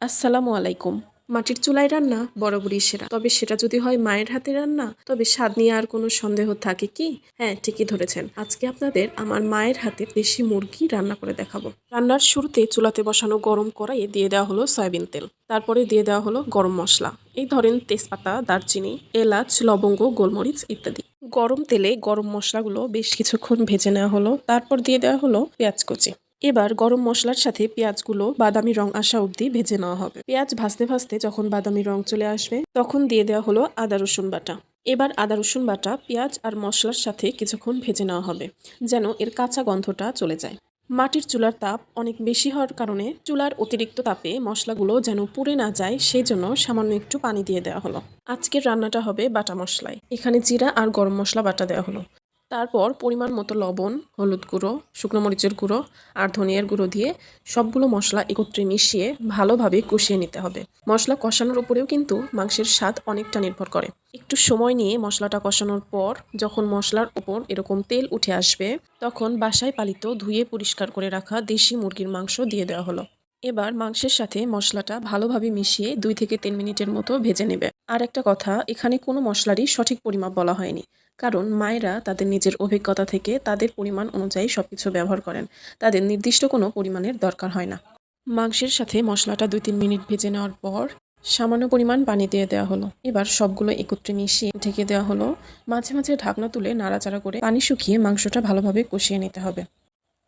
আসসালামু আলাইকুম। মাটির চুলায় রান্না বরাবরই সেরা। তবে সেটা যদি হয় মায়ের হাতে রান্না, তবে স্বাদ নিয়ে আর কোনো সন্দেহ থাকে কি? হ্যাঁ ঠিকই ধরেছেন। আজকে আপনাদের আমার মায়ের হাতে দেশি মুরগি রান্না করে দেখাবো। রান্নার শুরুতে চুলাতে বসানো গরম কড়াইয়ে দিয়ে দেওয়া হলো সয়াবিন তেল। তারপরে দিয়ে দেওয়া হলো গরম মশলা। এই ধরেন তেজপাতা, দারচিনি, এলাচ, লবঙ্গ, গোলমরিচ ইত্যাদি। গরম তেলে গরম মশলাগুলো বেশ কিছুক্ষণ ভেজে নেওয়া হলো। তারপর দিয়ে দেওয়া হলো পেঁয়াজ কুচি। এবার গরম মশলার সাথে পেঁয়াজগুলো বাদামি রং আসা অবধি ভেজে নেওয়া হবে। পেঁয়াজ ভাজতে ভাজতে যখন বাদামি রং চলে আসবে, তখন দিয়ে দেওয়া হলো আদা রসুন বাটা। এবার আদা রসুন বাটা, পেঁয়াজ আর মশলার সাথে কিছুক্ষণ ভেজে নেওয়া হবে, যেন এর কাঁচা গন্ধটা চলে যায়। মাটির চুলার তাপ অনেক বেশি হওয়ার কারণে চুলার অতিরিক্ত তাপে মশলাগুলো যেন পুড়ে না যায়, সেই জন্য সামান্য একটু পানি দিয়ে দেওয়া হলো। আজকের রান্নাটা হবে বাটা মশলায়। এখানে জিরা আর গরম মশলা বাটা দেওয়া হলো। তারপর পরিমাণ মতো লবণ, হলুদ গুঁড়ো, শুকনো মরিচের গুঁড়ো আর ধনিয়ার গুঁড়ো দিয়ে সবগুলো মশলা একত্রে মিশিয়ে ভালোভাবে কষিয়ে নিতে হবে। মশলা কষানোর উপরেও কিন্তু মাংসের স্বাদ অনেকটা নির্ভর করে। একটু সময় নিয়ে মশলাটা কষানোর পর যখন মশলার উপর এরকম তেল উঠে আসবে, তখন বাসায় পালিত ধুয়ে পরিষ্কার করে রাখা দেশি মুরগির মাংস দিয়ে দেওয়া হলো। এবার মাংসের সাথে মশলাটা ভালোভাবে মিশিয়ে দুই থেকে তিন মিনিটের মতো ভেজে নেবে। আর একটা কথা, এখানে কোনো মশলারই সঠিক পরিমাপ বলা হয়নি। কারণ মায়েরা তাদের নিজের অভিজ্ঞতা থেকে তাদের পরিমাণ অনুযায়ী সব কিছু ব্যবহার করেন। তাদের নির্দিষ্ট কোনো পরিমাণের দরকার হয় না। মাংসের সাথে মশলাটা দুই তিন মিনিট ভেজে নেওয়ার পর সামান্য পরিমাণ পানি দিয়ে দেওয়া হলো। এবার সবগুলো একত্রে মিশিয়ে ঢেকে দেওয়া হলো। মাঝে মাঝে ঢাকনা তুলে নাড়াচাড়া করে পানি শুকিয়ে মাংসটা ভালোভাবে কষিয়ে নিতে হবে।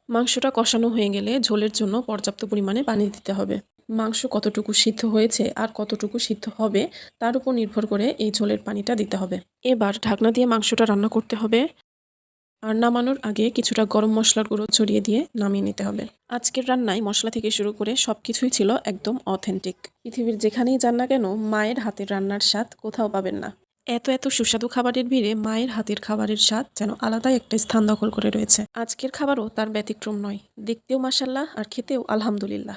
মাংসটা কষানো হয়ে গেলে ঝোলের জন্য পর্যাপ্ত পরিমাণে পানি দিতে হবে। মাংস কতটুকু সিদ্ধ হয়েছে আর কতটুকু সিদ্ধ হবে, তার উপর নির্ভর করে এই ঝোলের পানিটা দিতে হবে। এবার ঢাকনা দিয়ে মাংসটা রান্না করতে হবে আর নামানোর আগে কিছুটা গরম মশলার গুঁড়ো ছড়িয়ে দিয়ে নামিয়ে নিতে হবে। আজকের রান্নায় মশলা থেকে শুরু করে সব কিছুই ছিল একদম অথেন্টিক। পৃথিবীর যেখানেই যান না কেন, মায়ের হাতের রান্নার স্বাদ কোথাও পাবেন না। এত এত সুস্বাদু খাবারের ভিড়ে মায়ের হাতের খাবারের স্বাদ যেন আলাদাই একটা স্থান দখল করে রয়েছে। আজকের খাবারও তার ব্যতিক্রম নয়। দেখতেও মাসাল্লাহ আর খেতেও আলহামদুলিল্লাহ।